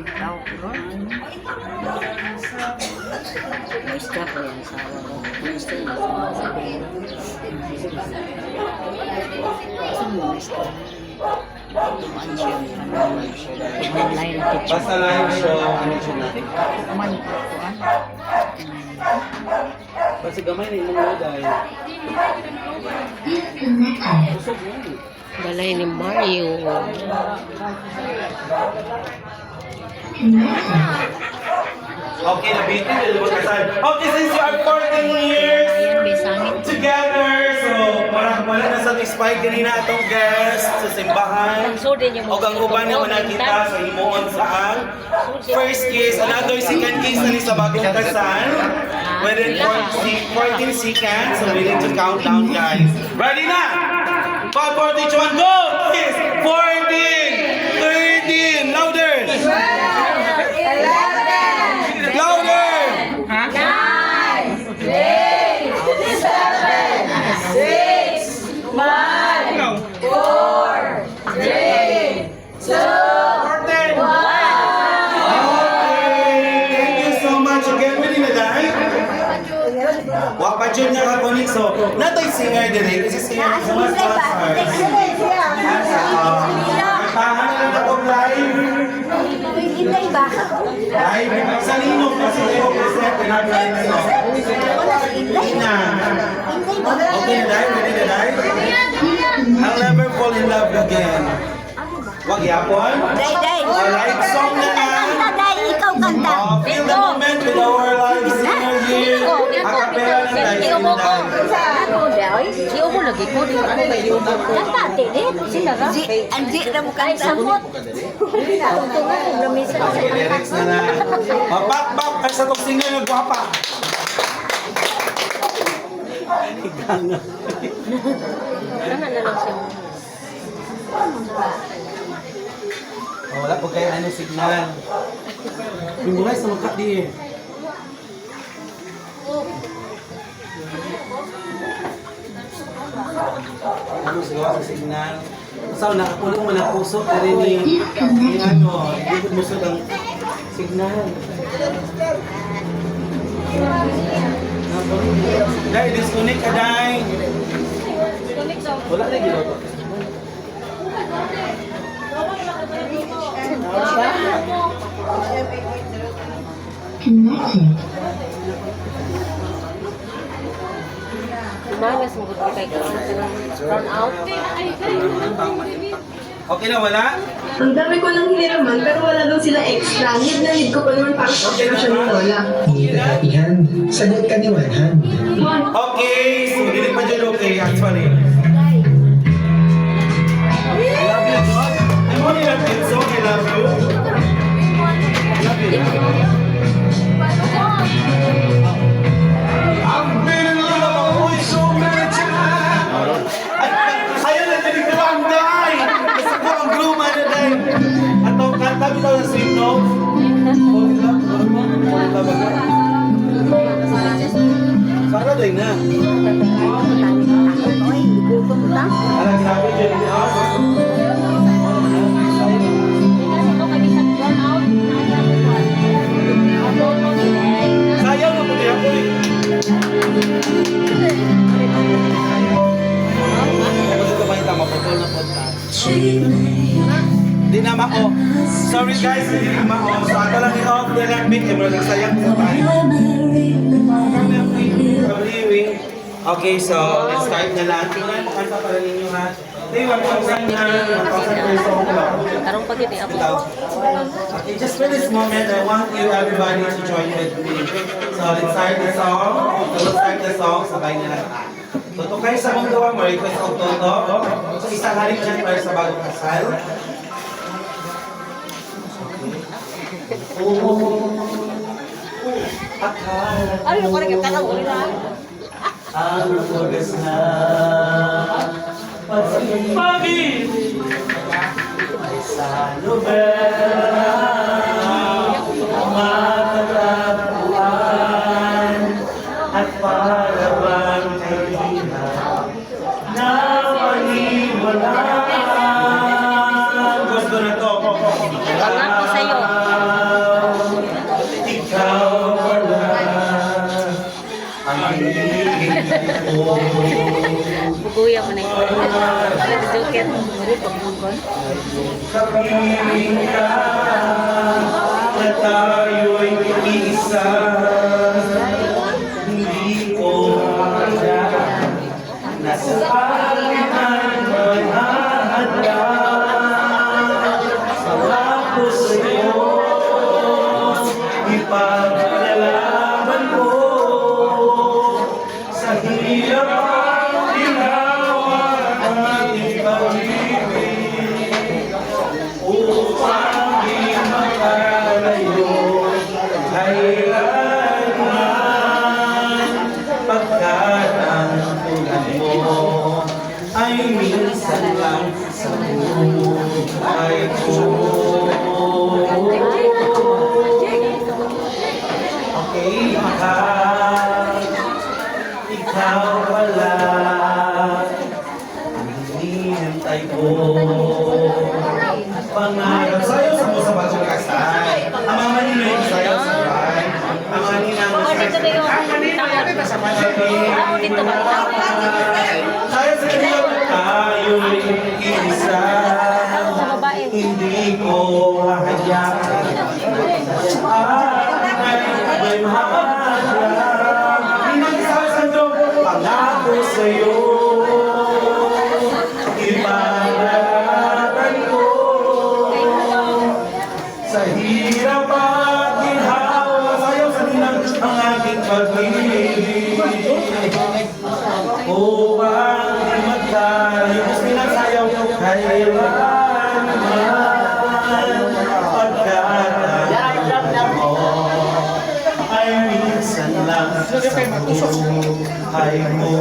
Ikaw, bro. Maestra ko yan sa awa ko. Maestra yan sa awa ko. Saan mo maestra? Kumaan siya. Online teacher. Basta live show, ano siya na. Kumaan ko. Kumaan. Kasi gamay na yung mga dahil. Balay ni Mario. Okay, nabitin na lumot kasal. Okay, since you are 14 years together, so parang wala na sa spike kanina atong guest sa simbahan. O ang uban na nakita sa himuon sa ang first kiss, another second kiss na sa bagong kasal. Within 14, 14 seconds, so we need to count down guys. Ready na? 5, 4, 3, 2, 1, go! Wa pa dyan nga kakunik. So, natay singer din Kasi singer sa mas concert. Tahan na lang ako live. Live. Sa ninong kasi kayo present. Pinag-live na yun. Hindi na. Okay na dahil? Ready na dahil? I'll never fall in love again. Wag yapon. Day, day. Alright, song na. Kanta, day. Ikaw kanta. Uh, feel the moment with our Iyo mo lagi ko. Di ano ba ko? Kanta, tilit. Sino ra? Si, andi na mo kanta. Samot. Okay, lyrics na na. Mapak, ay sa tong singer na gwapa. Higanga. Ano na lang siya? Wala po kayo ano signal. Yung mulay sa magkat di eh. Ano sigaw sa signal? Sa nakakulong mo ng puso ka rin ni yung ano, hindi mo ang signal. Dahil disconnect ka dahil. Wala na ginawa. Umagas mo ko kay Run out. Okay na wala? Ang dami ko lang hiniraman, pero wala daw sila extra. Need na need ko pa naman para sa operasyon ng lola. Ihatihan, sagot ka ni Wanhan. Okay, so dili pa dyan okay actually. I love you, God. I'm only love you, so I love you. Day na. Na eh. Na. Di na mako. Sorry guys, hindi na mako. So ato lang i-off the electric. Kaya mga nagsayang sa tayo. Okay, so let's start na lang. Tingnan mo kanta para ninyo ha. Day, 1,000 na. 1,000 peso ko lang. Karong pag yun ako. Okay, just for this moment, I want you everybody to join with me. So let's start the song. So let's start the song. Sabay na lang. So ito kayo sa mong gawa mo, request of Toto. So isang halik dyan para sa bagong kasal. Akala Ano yung korek yung katawa nila? Ang lugas na pag-ibig sa nobela Buguya mo na ito. Joker. Kapiling ka na tayo'y isa Hindi ko kaya Nasa palitan manahadla Pangako sa'yo Ipaglalaban minsan lang sa buhay ko. Okay, mahal, ikaw pala ang hinihintay ko. Pangarap sa'yo sa mo sa Bagong Kasay. Ang mga maninay sa'yo sa bahay. Ang mga ninang Oh, dito na yung Ang manina natin sa Bagong sa hirap at ginhawa sa'yo sa ninang ang aking pag-ibig. Upang di magtayo, mas pinagsayaw kailanman pagkatapos mo ay minsan lang sa buhay mo.